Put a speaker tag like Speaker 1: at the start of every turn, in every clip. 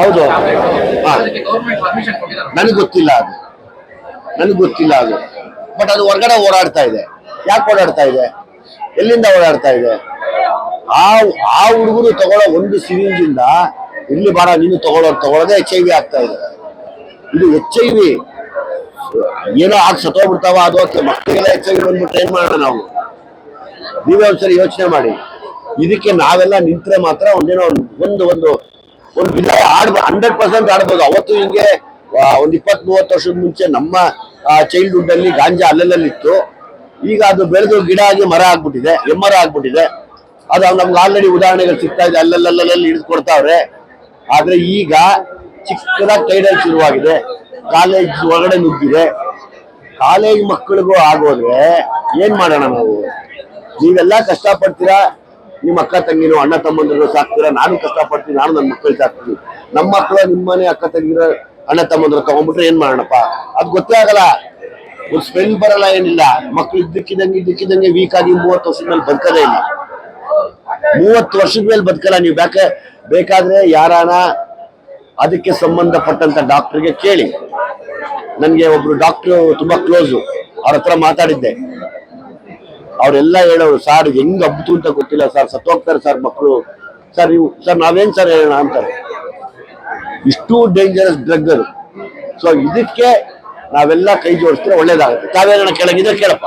Speaker 1: ಹೌದು. ನನಗೆ ಗೊತ್ತಿಲ್ಲ ಅದು. ನನಗೆ ಗೊತ್ತಿಲ್ಲ ಅದು. ಬಟ್ ಅದು ಹೊರಗಡೆ ಓಡಾಡ್ತಾ ಇದೆ. ಯಾಕೆ ಓಡಾಡ್ತಾ ಇದೆ? ಎಲ್ಲಿಂದ ಓಡಾಡ್ತಾ ಇದೆ? ಆ ಆ ಹುಡುಗರು ತಗೊಳ್ಳೋ ಒಂದು ಸಿರಿಂಜಿಂದ ಇಲ್ಲಿ ಬಾರ ನೀನು ತಗೊಳ್ಳೋರು ತಗೊಳ್ಳೋದೇ ಎಚ್ ಐ ವಿ ಆಗ್ತಾ ಇದೆ. ಇದು ಎಚ್ ಐ ವಿ ಏನೋ ಆಗ ಸತ್ತೋಗ್ಬಿಡ್ತಾವ ಅದು ಮಕ್ಕಳಿಗೆಲ್ಲ ಎಚ್ ಐ ವಿ ಬಂದ್ಬಿಟ್ಟು ಏನ್ ಮಾಡೋಣ ನಾವು? ನೀವೇ ಒಂದ್ಸರಿ ಯೋಚನೆ ಮಾಡಿ. ಇದಕ್ಕೆ ನಾವೆಲ್ಲ ನಿಂತ್ರೆ ಮಾತ್ರ ಒಂದೇನೋ ಒಂದು ಒಂದು ಒಂದು ವಿಲಯ ಆಡ್ಬ ಹಂಡ್ರೆಡ್ ಪರ್ಸೆಂಟ್ ಆಡ್ಬೋದು. ಅವತ್ತು ಹಿಂಗೆ ಒಂದು ಒಂದ್ ಇಪ್ಪತ್ ಮೂವತ್ತು ವರ್ಷದ ಮುಂಚೆ ನಮ್ಮ ಚೈಲ್ಡ್ಹುಡ್ ಅಲ್ಲಿ ಗಾಂಜಾ ಅಲ್ಲಲ್ಲಿತ್ತು. ಈಗ ಅದು ಬೆಳೆದು ಗಿಡ ಆಗಿ ಮರ ಆಗ್ಬಿಟ್ಟಿದೆ, ಎಮ್ಮರ ಆಗ್ಬಿಟ್ಟಿದೆ. ಅದು ನಮ್ಗೆ ಆಲ್ರೆಡಿ ಉದಾಹರಣೆಗಳು ಸಿಗ್ತಾ ಇದೆ ಅಲ್ಲಲ್ಲಲ್ಲಿ ಹಿಡಿದುಕೊಡ್ತಾವ್ರೆ ಆದ್ರೆ ಈಗ ಚಿಕ್ಕದಾಗಿ ಕೈಡಲ್ ಶುರುವಾಗಿದೆ. ಕಾಲೇಜ್ ಒಳಗಡೆ ನುಗ್ಗಿದೆ. ಕಾಲೇಜ್ ಮಕ್ಕಳಿಗೂ ಆಗೋದ್ರೆ ಏನ್ ಮಾಡೋಣ ನಾವು? ನೀವೆಲ್ಲ ಕಷ್ಟಪಡ್ತೀರಾ? ನಿಮ್ಮ ಅಕ್ಕ ತಂಗಿನೋ ಅಣ್ಣ ತಮ್ಮಂದಿರು ಸಾಕ್ತೀರಾ? ನಾನು ಕಷ್ಟಪಡ್ತೀನಿ, ನಾನು ನನ್ನ ಮಕ್ಕಳು ಸಾಕ್ತೀನಿ. ನಮ್ಮ ಮಕ್ಕಳು ನಿಮ್ಮನೆ ಅಕ್ಕ ತಂಗಿರ ಅಣ್ಣ ತಮ್ಮಂದ್ರ ತಗೊಂಡ್ಬಿಟ್ರೆ ಏನ್ ಮಾಡೋಣಪ್ಪ? ಅದು ಗೊತ್ತೇ ಆಗಲ್ಲ. ಒಂದು ಸ್ಮೆಲ್ ಬರಲ್ಲ ಏನಿಲ್ಲ. ಮಕ್ಳು ಇದ್ದಕ್ಕಿದಂಗೆ ಇದ್ದಕ್ಕಿದಂಗೆ ವೀಕ್ ಆಗಿ ಮೂವತ್ತು ವರ್ಷದ ಮೇಲೆ ಬದುಕದೇ ಇಲ್ಲ. ಮೂವತ್ತು ವರ್ಷದ ಮೇಲೆ ಬದುಕಲ್ಲ ನೀವು. ಬೇಕೆ ಬೇಕಾದ್ರೆ ಯಾರಾನ ಅದಕ್ಕೆ ಸಂಬಂಧಪಟ್ಟಂತ ಡಾಕ್ಟರ್ಗೆ ಕೇಳಿ. ನನಗೆ ಒಬ್ರು ಡಾಕ್ಟ್ರು ತುಂಬಾ ಕ್ಲೋಸು ಅವ್ರ ಹತ್ರ ಮಾತಾಡಿದ್ದೆ. ಅವರೆಲ್ಲ ಹೇಳೋರು ಸಾರ್ ಹೆಂಗ್ ಹಬ್ತು ಅಂತ ಗೊತ್ತಿಲ್ಲ ಸರ್ ಸತ್ತೋಗ್ತಾರೆ ಸರ್ ಮಕ್ಕಳು ಸರ್ ನೀವು ಸರ್ ನಾವೇನ್ ಸರ್ ಹೇಳೋಣ? ಅಂತಾರೆ. ಇಷ್ಟು ಡೇಂಜರಸ್ ಡ್ರಗ್ ಅದು. ಸೊ ಇದಕ್ಕೆ ನಾವೆಲ್ಲ ಕೈ ಜೋಡಿಸಿದ್ರೆ ಒಳ್ಳೇದಾಗುತ್ತೆ. ತಾವೇನ ಕೆಳಗಿದ್ರೆ ಕೇಳಪ್ಪ.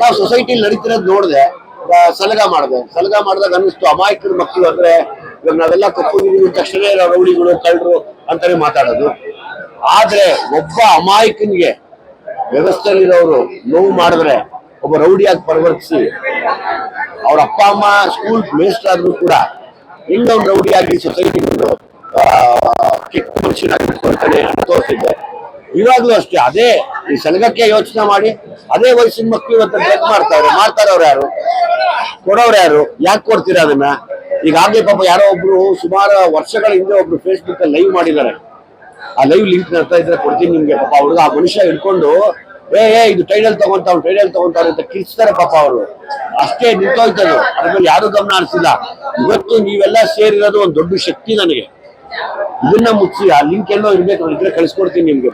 Speaker 1: ನಾವು ಸೊಸೈಟಿಲಿ ನಡೀತಿರೋದು ನೋಡಿದೆ. ಸಲಗ ಮಾಡಿದೆ. ಸಲಗ ಮಾಡಿದಾಗ ಅನ್ನಿಸ್ತು ಅಮಾಯಕರ ಮಕ್ಕಳು ಅಂದ್ರೆ ಇವಾಗ ನಾವೆಲ್ಲ ಕಪ್ಪು ತಕ್ಷಣ ರೌಡಿಗಳು ಕಳ್ಳರು ಅಂತಾನೆ ಮಾತಾಡೋದು. ಆದ್ರೆ ಒಬ್ಬ ಅಮಾಯಕನಿಗೆ ವ್ಯವಸ್ಥೆಯಲ್ಲಿರೋರು ನೋವು ಮಾಡಿದ್ರೆ ಒಬ್ಬ ರೌಡಿಯಾಗಿ ಪರಿವರ್ತಿಸಿ, ಅವ್ರ ಅಪ್ಪ, ಅಮ್ಮ ಸ್ಕೂಲ್ ಮೇಸ್ಟ್ ಆದ್ರೂ ಕೂಡ ಇನ್ನೊಂದು ರೌಡಿಯಾಗಿ ಸೊಸೈಟಿ ಕೆಟ್ಟ ಮನುಷ್ಯನಾಗಿ ತೋರಿಸಿದ್ದೆ. ಇವಾಗಲೂ ಅಷ್ಟೇ, ಅದೇ ಈ ಸಲಗಕ್ಕೆ ಯೋಚನೆ ಮಾಡಿ, ಅದೇ ವಯಸ್ಸಿನ ಮಕ್ಕಳು ಇವತ್ತು ಡ್ರಗ್ ಮಾಡ್ತಾವ್ರೆ ಮಾಡ್ತಾರವ್ರು ಯಾರು? ಕೊಡೋರು ಯಾರು? ಯಾಕೆ ಕೊಡ್ತೀರಾ ಅದನ್ನ? ಈಗಾಗಲೇ ಪಾಪ ಯಾರೋ ಒಬ್ರು ಸುಮಾರು ವರ್ಷಗಳ ಹಿಂದೆ ಒಬ್ರು ಫೇಸ್ಬುಕ್ ಅಲ್ಲಿ ಲೈವ್ ಮಾಡಿದ್ದಾರೆ. ಆ ಲೈವ್ ಲಿಂಕ್ ನಡ್ತಾ ಇದ್ರೆ ಕೊಡ್ತೀನಿ ನಿಮ್ಗೆ. ಪಾಪ ಅವ್ರಿಗೆ ಆ ಮನುಷ್ಯ ಹಿಡ್ಕೊಂಡು ಏ ಏ, ಇದು ಟೈಡಲ್ ತಗೊಂತಾವ್ ಟೈಡಲ್ ತಗೊಂತಾವ್ ಅಂತ ಕಿರಿಸ್ತಾರೆ ಪಾಪ ಅವರು. ಅಷ್ಟೇ ನಿಂತೋಯ್ತದು. ಅದ್ರ ಮೇಲೆ ಯಾರು ಗಮನ ಹರಿಸಿಲ್ಲ. ಇವತ್ತು ನೀವೆಲ್ಲ ಸೇರಿರೋದು ಒಂದು ದೊಡ್ಡ ಶಕ್ತಿ ನನಗೆ. ಇದನ್ನ ಮುಚ್ಚಿ, ಆ ಲಿಂಕ್ ಎಲ್ಲೋ ಇರ್ಬೇಕು ಇದ್ರೆ ಕಳಿಸ್ಕೊಡ್ತೀನಿ ನಿಮ್ಗೆ.